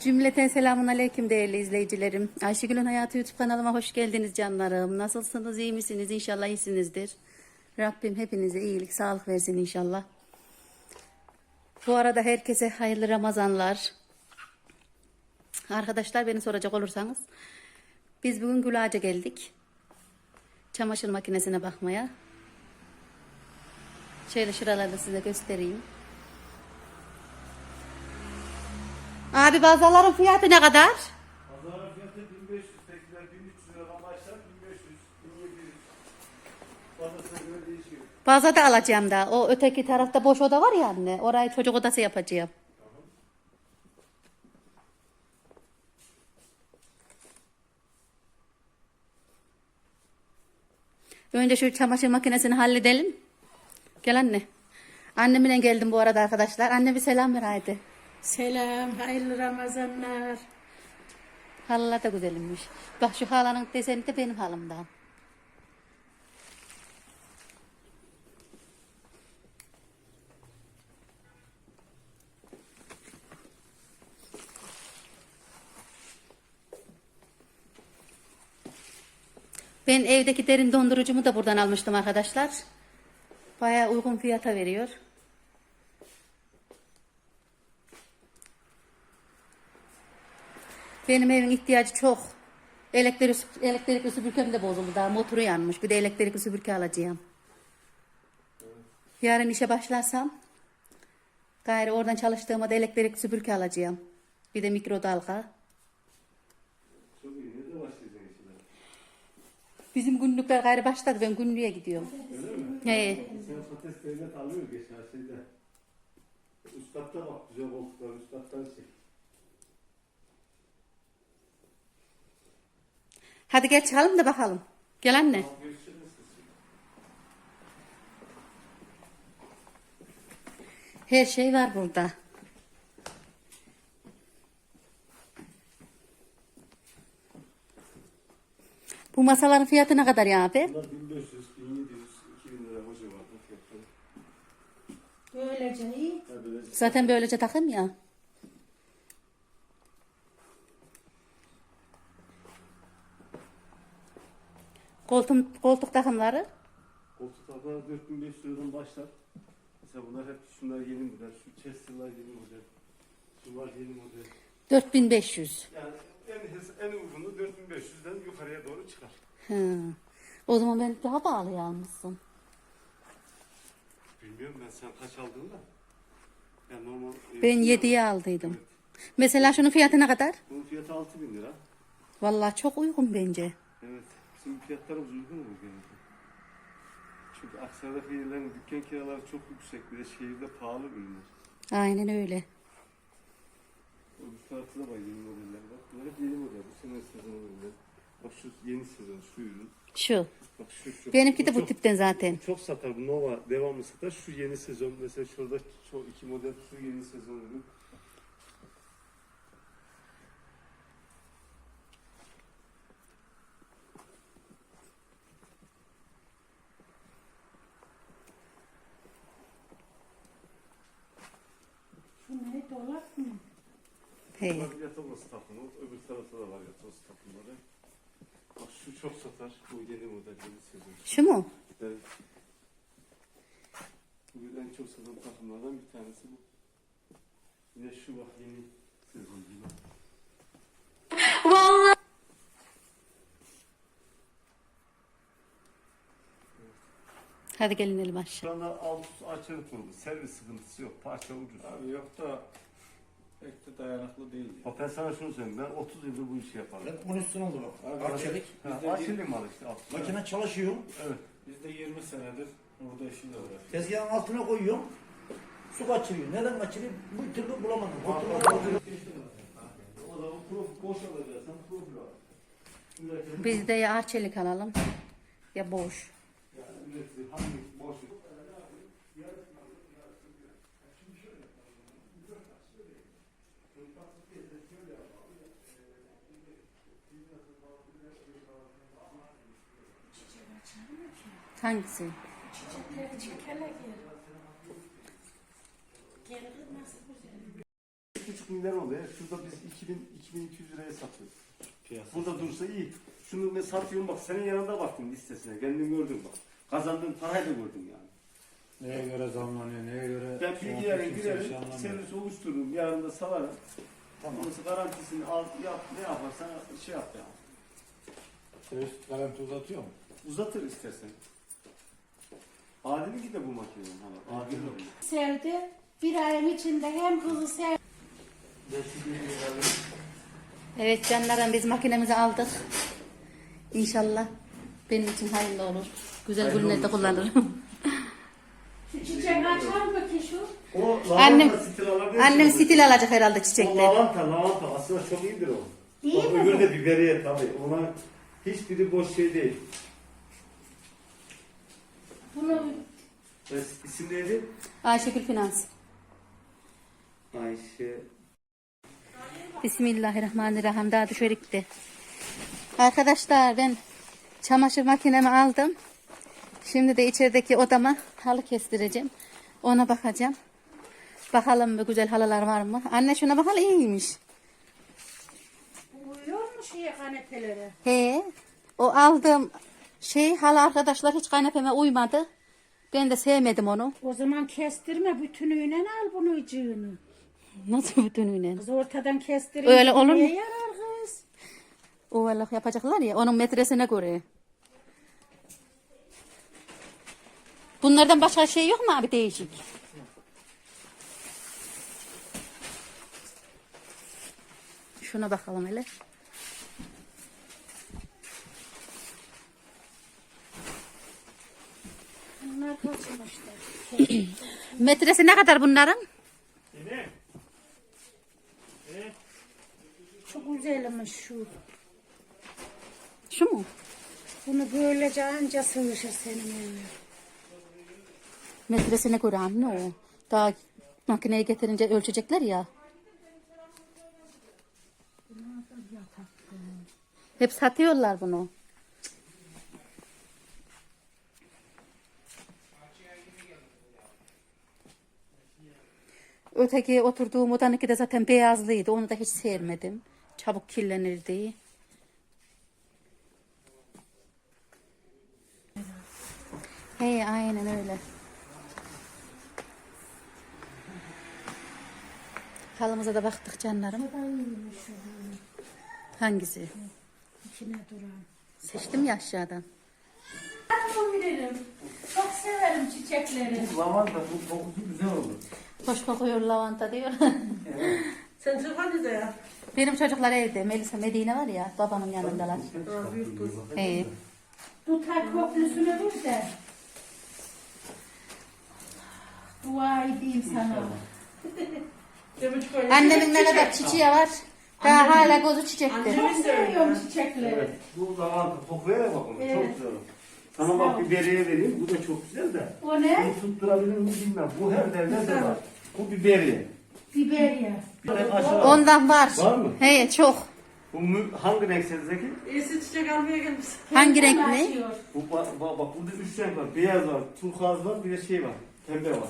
Cümleten selamun aleyküm değerli izleyicilerim. Ayşegül'ün Hayatı YouTube kanalıma hoş geldiniz canlarım. Nasılsınız, iyi misiniz? İnşallah iyisinizdir. Rabbim hepinize iyilik, sağlık versin inşallah. Bu arada herkese hayırlı Ramazanlar. Arkadaşlar beni soracak olursanız. Biz bugün Gülağaç'a geldik. Çamaşır makinesine bakmaya. Şöyle şuralarda size göstereyim. Abi bazaların fiyatı ne kadar? Pazarın fiyatı 1500, tekrar 1300 liradan başlar, 1500, 1700. Fazlasına göre değişiyor. Baza da alacağım da. O öteki tarafta boş oda var ya anne. Orayı çocuk odası yapacağım. Önce şu çamaşır makinesini halledelim. Gel anne. Annemle geldim bu arada arkadaşlar. Anne bir selam ver haydi. Selam, hayırlı Ramazanlar. Halılar da güzelmiş. Bak şu halanın deseni de benim halımdan. Ben evdeki derin dondurucumu da buradan almıştım arkadaşlar. Bayağı uygun fiyata veriyor. Benim evin ihtiyacı çok. Elektrik, elektrikli süpürgem de bozuldu daha motoru yanmış. Bir de elektrikli süpürge alacağım. Yarın işe başlarsam gayrı oradan çalıştığıma da elektrikli süpürge alacağım. Bir de mikrodalga. Çok iyi, ne? Bizim günlükler gayrı başladı. Ben günlüğe gidiyorum. Öyle mi? He. Sen patates devlet alıyor geçen şeyde. Üst katta bak, güzel koltuklar, üst kattan çek. Hadi gel çıkalım da bakalım. Gel anne. Her şey var burada. Bu masaların fiyatı ne kadar ya abi? Bunlar 1500, 1700, 2000 lira o civarında fiyatları. Böylece iyi. Zaten böylece takım ya. Koltuk, koltuk takımları Koltuk takımlar 4500 liradan başlar. Mesela bunlar hep şunlar yeni model, şu Chester'lar yeni model. Şunlar yeni model. 4500. Yani en, en uygunu 4500'den yukarıya doğru çıkar. Hı. O zaman ben daha pahalı almışsın. Bilmiyorum ben sen kaç aldın da. Yani normal. e, Ben şunlar- 7'ye aldıydım. Mesela şunun fiyatı ne kadar? Bunun fiyatı 6000 lira. Vallahi çok uygun bence. Evet. Bizim fiyatlarımız uygun mu genelde? Çünkü Aksaray'daki yerlerin dükkan kiraları çok yüksek. Bir de şehirde pahalı ürünler. Aynen öyle. O tarafta da var yeni modeller var. Bunlar hep yeni model. Bu sene sezon ürünler. Bak şu yeni sezon şu ürün. Şu. Bak şu şu. Benimki de bu çok- tipten zaten. Çok satar. Bu Nova devamlı satar. Şu yeni sezon mesela şurada şu iki model şu yeni sezon ürün. Şu ne dolap mı? He. Bak yatak odası takımı. Öbür tarafta da var yatak odası takımları. Bak şu çok satar. Bu yeni model yeni sezon. Şu mu? Evet. Bu en çok satan takımlardan bir tanesi bu. Yine şu bak yeni sezon gibi. Hadi gelin elim aşağı. Şu anda alt üst açık kurulu. Servis sıkıntısı yok. Parça ucuz. Abi yok da pek de dayanıklı değil. Bak ben sana şunu söyleyeyim. Ben 30 yıldır bu işi yaparım. Ben 13 sene oldu bak. Abi, Arçelik. Ha, Bizde Arçelik mal işte. Makine çalışıyor. Evet. Biz de 20 senedir burada işiyle uğraşıyoruz. Tezgahın altına koyuyorum. Su kaçırıyor. Neden kaçırıyor? Bu türlü bulamadım. Bakıyorum. O zaman profil boş alacaksan profil al. Biz de ya arçelik alalım ya boş. yani üretici hangi boş Hangisi? Çiçekleri kız nasıl güzel. milyar oluyor. Şurada biz 2000 2200 liraya satıyoruz. Piyasa. Burada dursa iyi. Şunu ne satıyorum bak senin yanında baktım listesine. Kendim gördüm bak. Kazandığın parayı da gördüm yani. Neye göre zamlanıyor, neye göre... Ben bilgilerin girerim, servis oluştururum. Yarın da salarım. Tamam. Ondan garantisini al, yap, ne yaparsan şey yap ya. Servis garanti uzatıyor mu? Uzatır istersen. Adil'in ki de bu makinenin. Hani, Adil bu. Sevdi. Bir ayın içinde hem kızı sevdi. Evet canlarım biz makinemizi aldık. İnşallah benim için hayırlı olur. Güzel günlerde kullanırım. Şu çiçek açar mı ki şu? O Annem- lavanta stil alabilir Annem stil alacak herhalde O çiçekler. lavanta, lavanta aslında çok iyidir o. İyi o mi öbürü bu? de biberiye tabii. Ona hiçbiri boş şey değil. Bunu Es- İsim neydi? Ayşegül Finans. Ayşe. Bismillahirrahmanirrahim. Daha düşerik de. Arkadaşlar ben çamaşır makinemi aldım. Şimdi de içerideki odama halı kestireceğim. Ona bakacağım. Bakalım bir güzel halılar var mı? Anne şuna bakalım iyiymiş. uyuyor mu şeye kanepelere? He. O aldığım şey halı arkadaşlar hiç kaynapeme uymadı. Ben de sevmedim onu. O zaman kestirme bütünüyle al bunu icığını. Nasıl bütünüyle? Kız ortadan kestirince Öyle olur mu? yarar kız? Ovalak yapacaklar ya onun metresine göre. Bunlardan başka şey yok mu abi değişik? Şuna bakalım hele. Bunlar kaçmışlar. Metresi ne kadar bunların? Çok güzelmiş şu. Şu mu? Bunu böylece anca sığışır senin evine. Metresine göre anne o. Daha makineye getirince ölçecekler ya. Hep satıyorlar bunu. Öteki oturduğum odanınki de zaten beyazlıydı. Onu da hiç sevmedim. Çabuk kirlenirdi. He aynen öyle. Halımıza da baktık canlarım. Da. Hangisi? İçine duran. Seçtim ya aşağıdan. Ben bunu veririm. Çok severim çiçekleri. Lavanta bu kokusu güzel olur. Hoş kokuyor lavanta diyor. Sen hadi de ya. Benim çocuklar evde. Melisa Medine var ya babamın yanındalar. He. Tutar köprüsünü vur da. Dua edeyim sana. Demek böyle Annemin ne kadar çiçeği var. Daha hala gözü çiçekte. Çok seviyorum çiçekleri. Evet. Bu lavanta kokuya da bakın. Evet. Çok güzel. Sana bak biberiye vereyim. Bu da çok güzel de. O ne? Bunu tutturabilir mi bilmem. Bu her devlet de var. Bu biberiye. Biberiye. Bir de aşağı. Ondan var. Var mı? He çok. Bu mü- hangi renk sizdeki? İyisi çiçek almaya gelmiş. Hangi renk ne? açıyor. Bu ba- ba- bak burada üç renk var. Beyaz var, turkuaz var, bir de şey var. Pembe var.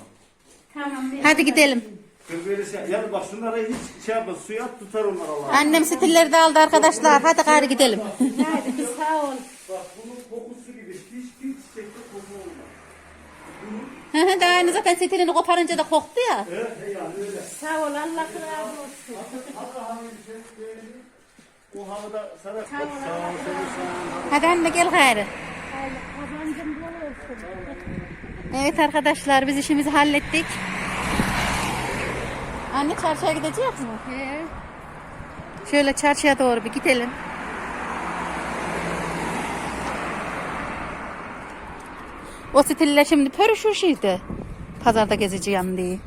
Tamam. Hadi gidelim. Böyle- Böyle şey. Yani bak şunlara hiç şey yapma. Suya at tutar onlar Allah'ım. Annem stilleri de aldı arkadaşlar. Hadi gari gidelim. Hadi sağ ol. Bak bunun kokusu gibi hiçbir çiçekte koku olmaz. Daha aynı zaten stilini koparınca da koktu ya. Evet yani öyle. Sağ ol. Allah razı olsun. Allah şey. O sana sağ ol. Hadi anne gel gayrı. Kazancım bol olsun. Evet arkadaşlar biz işimizi hallettik. Anne çarşıya gideceğiz mi? He. Şöyle çarşıya doğru bir gidelim. O stiller şimdi pörüşür şeydi. Pazarda gezeceğim diye.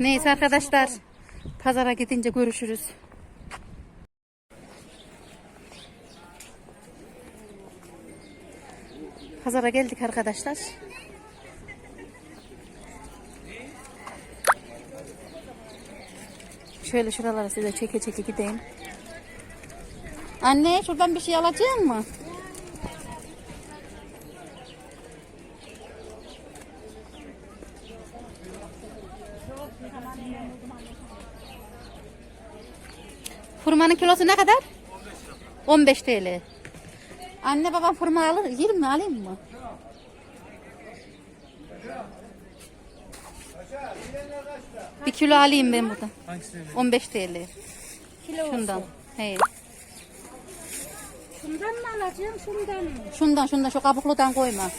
Neyse arkadaşlar. Pazara gidince görüşürüz. Pazara geldik arkadaşlar. Şöyle şuralara size çeke çeke gideyim. Anne şuradan bir şey alacak mı? Hurmanın kilosu ne kadar? 15 TL. Anne babam hurma alır. Yer mi alayım mı? Bir kilo alayım ben buradan. 15 TL. Kilo Şundan. He. Şundan mı alacağım, şundan mı? Şundan şundan şu kabukludan koyma.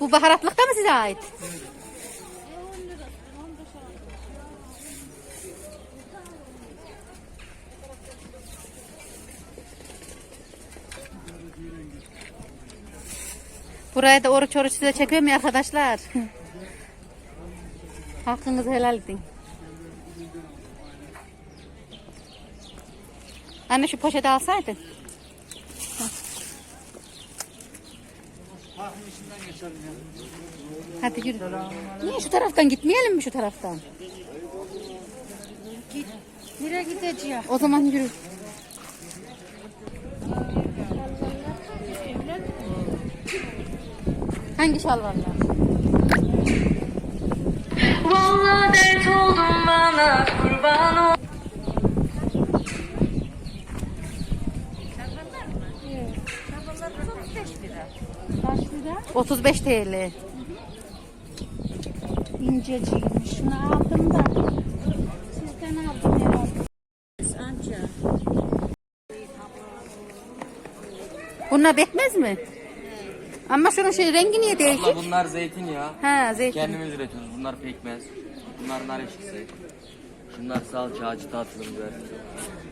Bu baharatlık da mı size ait? Buraya da oruç oruç size çekiyorum ya arkadaşlar. Hakkınızı helal edin. Anne şu poşeti alsaydın. Hadi yürü. Niye şu taraftan gitmeyelim mi şu taraftan? Nereye gideceğim? O zaman yürü. Hangi şalvarlar? Vallahi dert oldun bana kurban ol. Lira? 35 TL. İnceciymiş. Şunu aldım da. Sizden aldım herhalde. Anca. Bunlar bekmez mi? Ama şunun şey rengi niye değişik? Bunlar zeytinyağı. Ha zeytin. Kendimiz üretiyoruz. Bunlar pekmez. Bunlar nar ekşisi. Şunlar salça, acı tatlı biber.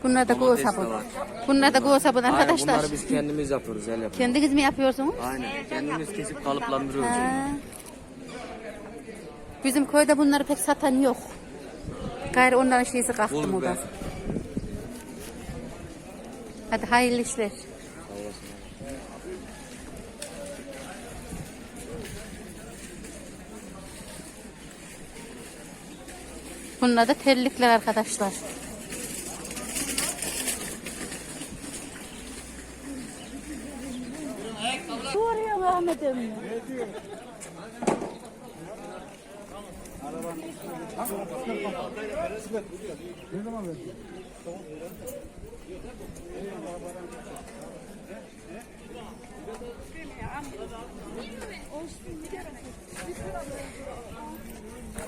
Bunlar da Domates de sabun. var. Bunlar da kuğu sabun Aynen arkadaşlar. bunları biz kendimiz yapıyoruz. El yapıyoruz. Kendiniz mi yapıyorsunuz? Aynen. Kendimiz kesip kalıplandırıyoruz. Ha. Bizim köyde bunları pek satan yok. Gayrı onların şeysi kalktı Bul moda. biber. Hadi hayırlı işler. Bunlar da terlikler arkadaşlar. Oraya Ahmet emmi.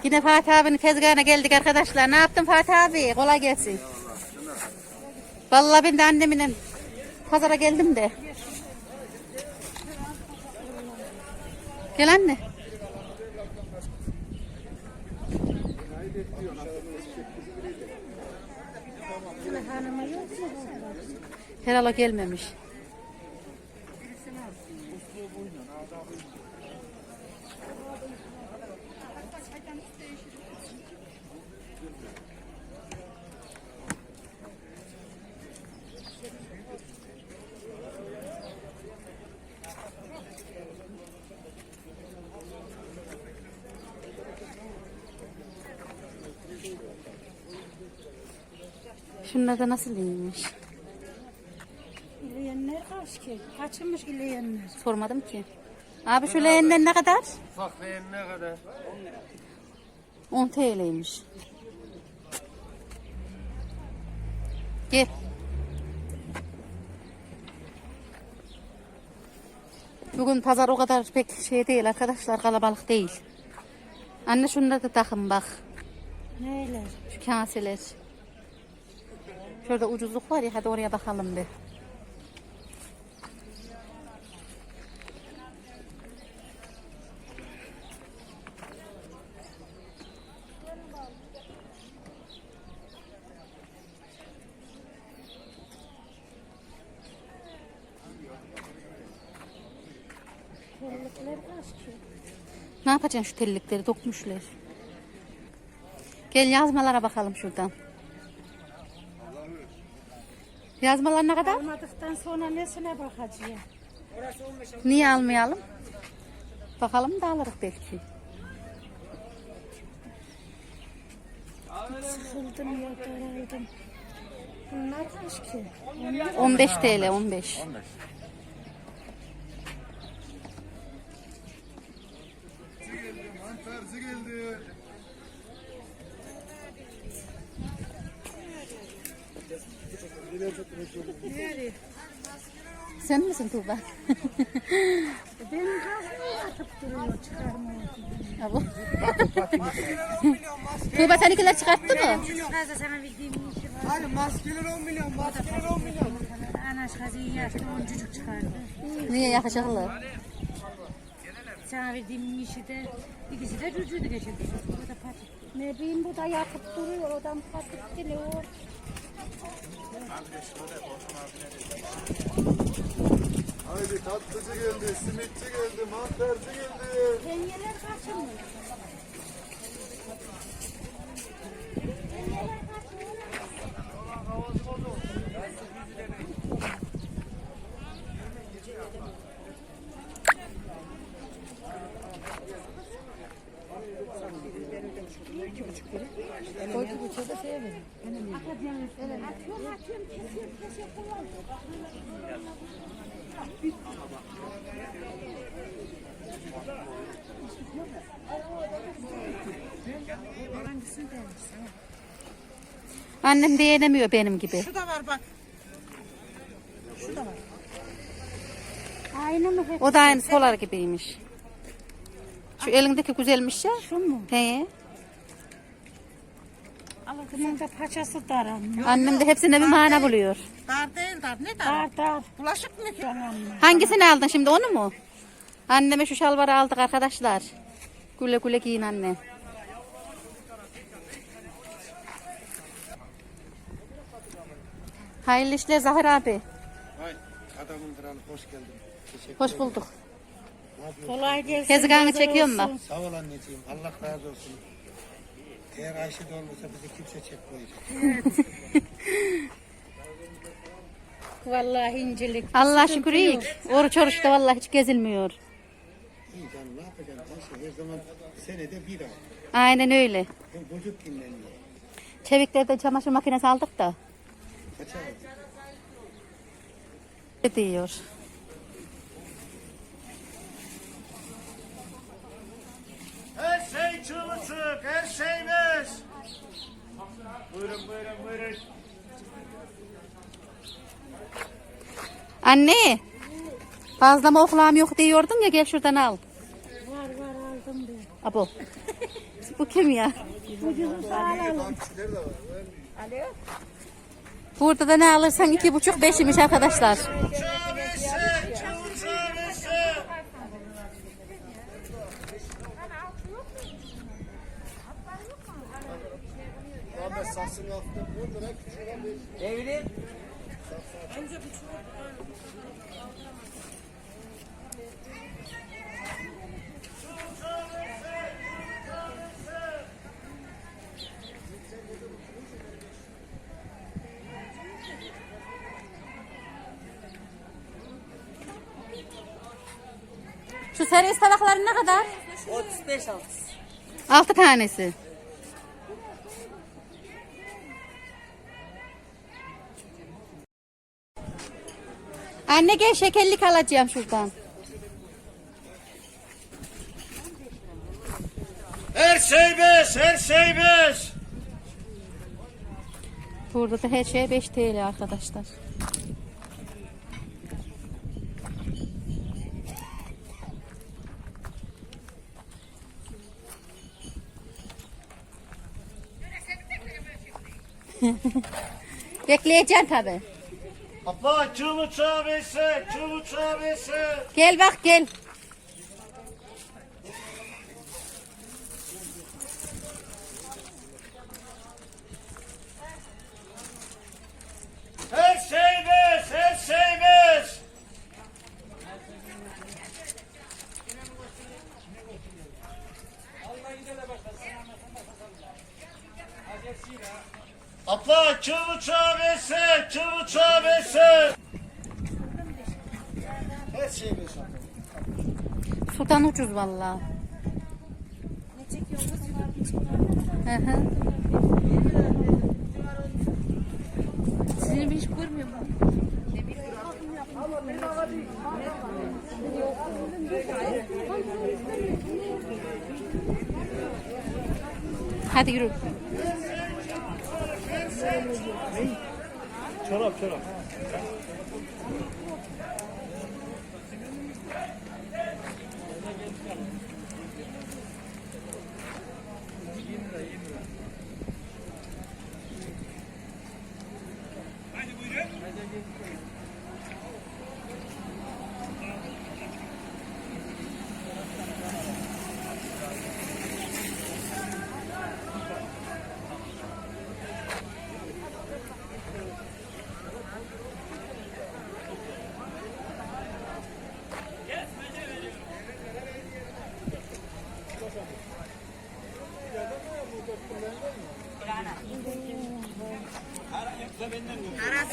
Yine Fatih abinin tezgahına geldik arkadaşlar. Ne yaptın Fatih abi? Kolay gelsin. Vallahi ben de annemle pazara geldim de. Gel anne. Herhalde gelmemiş. Şunlar da nasıl iyiymiş? İleyenler kaç ki? Kaçmış ileyenler? Sormadım ki. Abi şu leğenden ne kadar? Bak ne kadar? 10 TL'ymiş. Gel. Bugün pazar o kadar pek şey değil arkadaşlar kalabalık değil. Anne şunları da takın bak. Neyler? Şu kaseler. Şurada ucuzluk var ya hadi oraya bakalım bir. Ne yapacaksın şu tellikleri dokmuşlar. Gel yazmalara bakalım şuradan. Yazmalar ne kadar? Almadıktan sonra nesine bakacağım? Niye almayalım? Bakalım da alırız belki. Sıkıldım ya daraldım. Bunlar kaç ki? 15 TL 15. Mantarcı geldi. Sen misin Tuğba? Benim kafamı atıp duruyor çıkarmıyor. Abo. Tuğba seninkiler çıkarttı mı? Fazla sana bildiğim işi var. Hadi maskeler 10 milyon, maskeler 10 milyon. Anaş kazıyı yaşlı oncucuk çıkardı. Niye yakışıklı? Sana verdiğim işi de ikisi de çocuğuydu geçen gün. Bu da patik. Ne bileyim bu da yatıp duruyor. Adam patik geliyor. Haydi tatlıcı geldi, simitçi geldi, mantarcı geldi. Kaçırmıyor. Atıyorum kesiyorum kesiyorum kullanıyorum. Annem de yenemiyor benim gibi. Şu da var bak. Aynı mı? O da aynı polar gibiymiş. Şu elindeki güzelmiş ya. Şu mu? He. Bunun da paçası dar ama. Annem de hepsine bir mana buluyor. Dar değil dar. Ne dar? Dar dar. Bulaşık mı ki? Hangisini aldın şimdi onu mu? Anneme şu şalvarı aldık arkadaşlar. Güle güle giyin anne. Hayırlı işler Zahir abi. Adamın kralı hoş geldin. Teşekkür Hoş bulduk. Kolay gelsin. Tezgahını da. olsun. Sağ ol anneciğim. Allah razı olsun. Eğer Ayşe de olmasa bizi kimse çekmeyecek. Vallahi incelik. Allah şükür iyi. Oruç oruçta vallahi hiç gezilmiyor. İyi canım ne yapacaksın Ayşe? Her zaman senede bir ay. Aynen öyle. Vücut dinleniyor. Çevikler'de çamaşır makinesi aldık da. Kaça aldın? Ne diyor? Her çığlıcık, her şeyimiz. Buyurun buyurun buyurun. Anne. Fazla mı oklam yok diyordun ya gel şuradan al. Var var aldım ben. Abo. Bu kim ya? Ucuzu de var. Burada da ne alırsan iki buçuk beşimiş arkadaşlar. Altında 10 lira küçük olan bir Şu servis tabakları ne kadar? 35 altı. Altı tanesi. Anne gel şekerlik alacağım şuradan. Her şey biz, her şey biz. Burada da her şey 5 TL arkadaşlar. Bekleyeceksin tabi. Abla çığlık çağabesi, çığlık çağabesi. Gel bak gel. Her şey biz, her şey biz. Abla çığlık çağabesi, çığlık çağabesi. her şey bir şey. Sudan ucuz vallahi. Ne çekiyorsunuz? Hı hı. Seni bir hiç görmüyorum. Hadi yürü. Çorap çorap.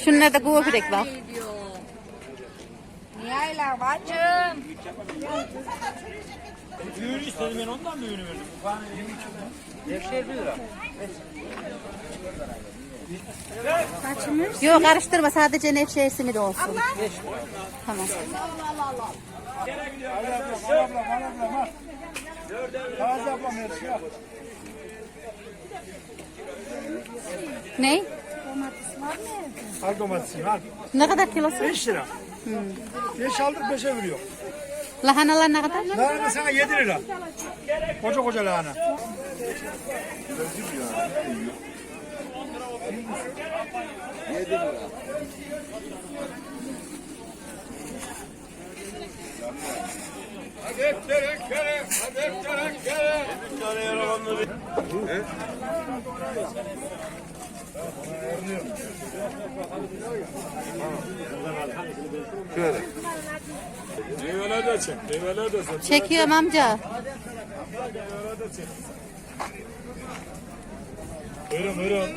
Şunlarda gofrek var. Yayla bacım. Büyüğünü istedim ben ondan büyüğünü verdim. Yok karıştırma sadece nevşehir de olsun. Tamam. Taze ablam her şey. Ne? Al domatesini al. Ne kadar kilosu? 5 lira. 5 aldık 5'e veriyor. Lahanalar ne kadar? Lahana sana 7 lira. Koca koca lahana. Meyveler de çek. Meyveler de çek. Çekiyorum amca. Buyurun buyurun.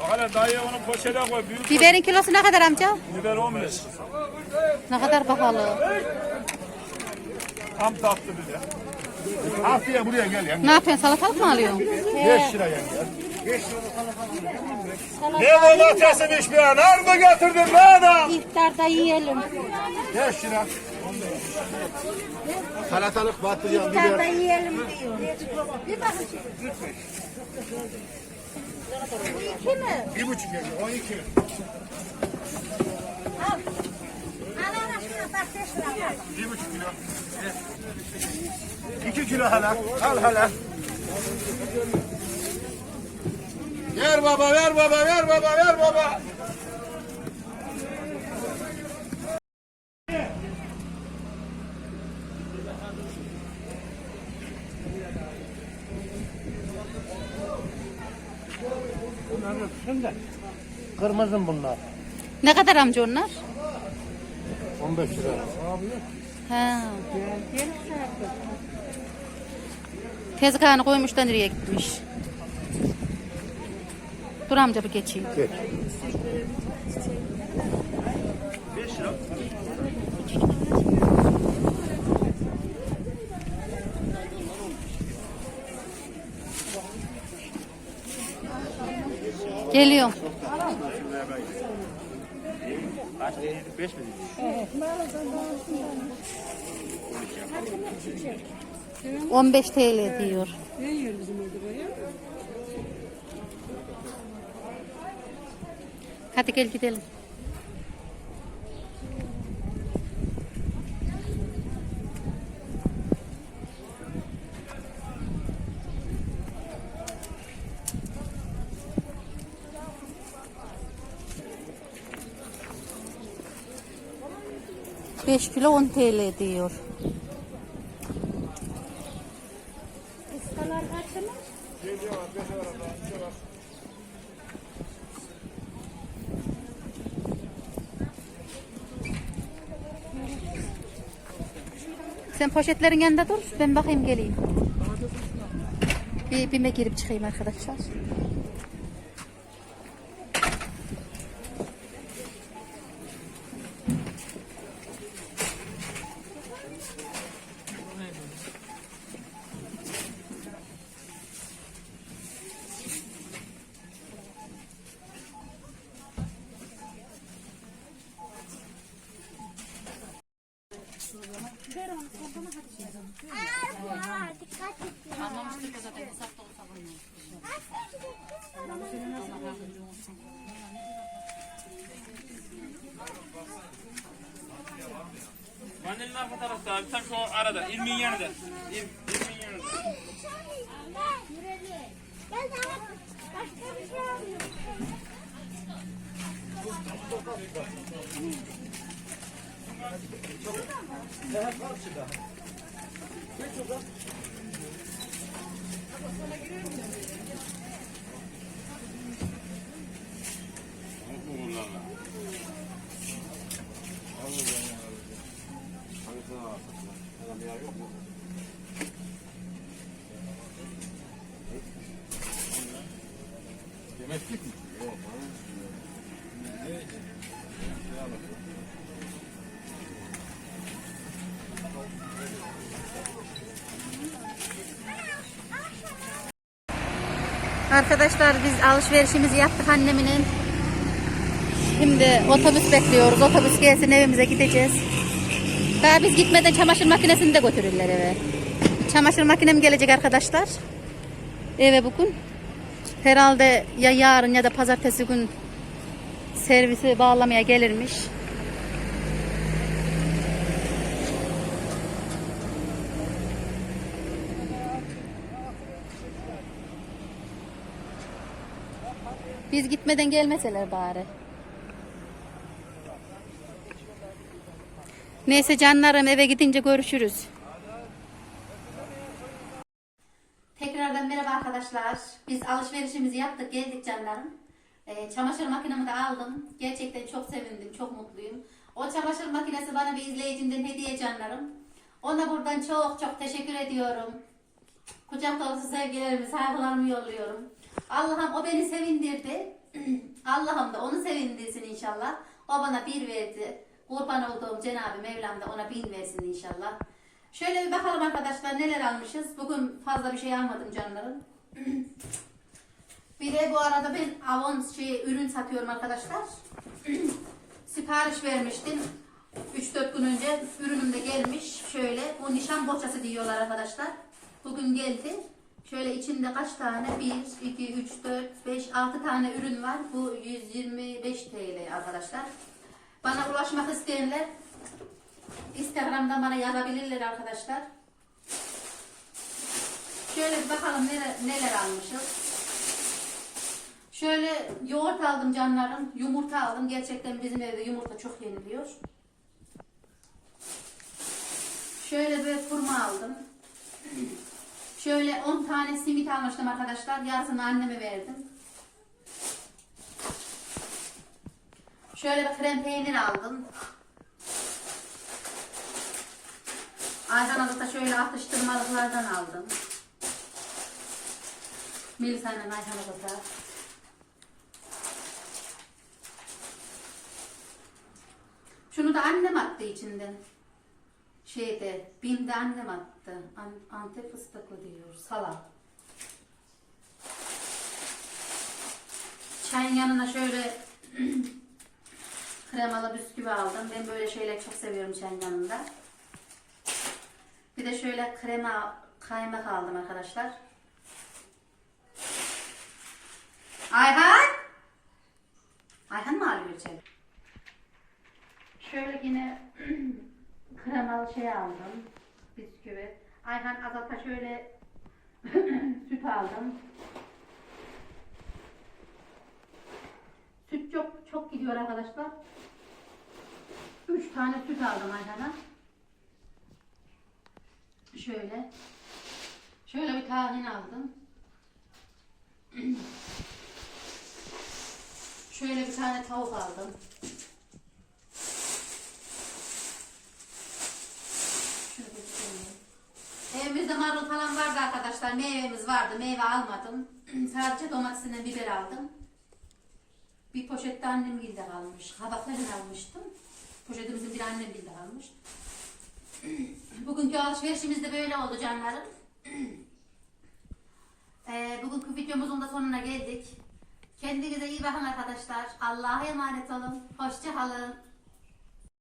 Bak hele dayı onu poşete koy. Büyük Biberin kilosu ne kadar amca? biber 15. Ne kadar pahalı. Tam tatlı de. Haftaya buraya gel ya. Ne yapıyorsun salatalık mı alıyorsun? 5 lira yani. Ne domatesin iş bir an? Nar mı getirdin be adam? İftarda yiyelim. 5 lira. Salatalık, patlıcan, İftarda yiyelim diyor. Bir bakın. Bu iki mi? 1,5 lira. 12 lira. Al. Al al. 1,5 kilo. 2 kilo hala. Al hala. Ver baba ver baba ver baba ver baba. Kırmızı bunlar. Ne kadar amca onlar? 15 lira. Ha. Tezgahını koymuş da nereye gitmiş? Dur amca bir geçeyim. Geç. Geliyorum. On beş TL diyor. Hadi gel gidelim. Beş kilo 10 TL diyor. Iskalar kaç mı? Sen poşetlerin yanında dur. Ben bakayım geleyim. Bir bime girip çıkayım arkadaşlar. İlmin yanında. İl, ilmin yanında. Gel daha başka bir şey alıyorum. Arkadaşlar biz alışverişimizi yaptık anneminin. Şimdi otobüs bekliyoruz. Otobüs gelsin evimize gideceğiz. Daha biz gitmeden çamaşır makinesini de götürürler eve. Çamaşır makinem gelecek arkadaşlar. Eve bugün. Herhalde ya yarın ya da pazartesi gün servisi bağlamaya gelirmiş. Biz gitmeden gelmeseler bari. Neyse canlarım eve gidince görüşürüz. Tekrardan merhaba arkadaşlar. Biz alışverişimizi yaptık geldik canlarım. Ee, çamaşır makinemi de aldım. Gerçekten çok sevindim, çok mutluyum. O çamaşır makinesi bana bir izleyicimden hediye canlarım. Ona buradan çok çok teşekkür ediyorum. Kucak dolusu sevgilerimi, saygılarımı yolluyorum. Allah'ım o beni sevindirdi. Allah'ım da onu sevindirsin inşallah. O bana bir verdi. Kurban olduğum Cenab-ı Mevlam da ona bin versin inşallah. Şöyle bir bakalım arkadaşlar neler almışız. Bugün fazla bir şey almadım canlarım. bir de bu arada ben Avon şey, ürün satıyorum arkadaşlar. Sipariş vermiştim. 3-4 gün önce ürünüm de gelmiş. Şöyle bu nişan boçası diyorlar arkadaşlar. Bugün geldi. Şöyle içinde kaç tane? 1, 2, 3, 4, 5, 6 tane ürün var. Bu 125 TL arkadaşlar. Bana ulaşmak isteyenler Instagram'dan bana yazabilirler arkadaşlar. Şöyle bir bakalım neler, neler almışız. Şöyle yoğurt aldım canlarım. Yumurta aldım. Gerçekten bizim evde yumurta çok yeniliyor. Şöyle bir kurma aldım. Şöyle 10 tane simit almıştım arkadaşlar. Yarısını anneme verdim. Şöyle bir krem peynir aldım. Ayhan'a da şöyle atıştırmalıklardan aldım. Melisa'yla Ayhan'a da. Şunu da annem attı içinden. Şeyde, Bim'de annem attı. An- Antep fıstıklı diyor, salam. Çayın yanına şöyle kremalı bisküvi aldım. Ben böyle şeyler çok seviyorum çayın yanında. Bir de şöyle krema kaymak aldım arkadaşlar. Ayhan! Ayhan mı alıyor çay? Şöyle yine kremalı şey aldım. Bisküvi. Ayhan Azat'a şöyle süt aldım. Süt çok çok gidiyor arkadaşlar. Üç tane süt aldım Ayhan'a. Şöyle. Şöyle bir tahin aldım. Şöyle bir tane tavuk aldım. Evimizde marul falan vardı arkadaşlar. Meyvemiz vardı. Meyve almadım. Sadece domatesine biber aldım. Bir poşette annem gilde kalmış. Kabaklarını almıştım. Poşetimizin bir annem gilde kalmış. Bugünkü alışverişimiz de böyle oldu canlarım. Ee, bugünkü videomuzun da sonuna geldik. Kendinize iyi bakın arkadaşlar. Allah'a emanet olun. Hoşça kalın.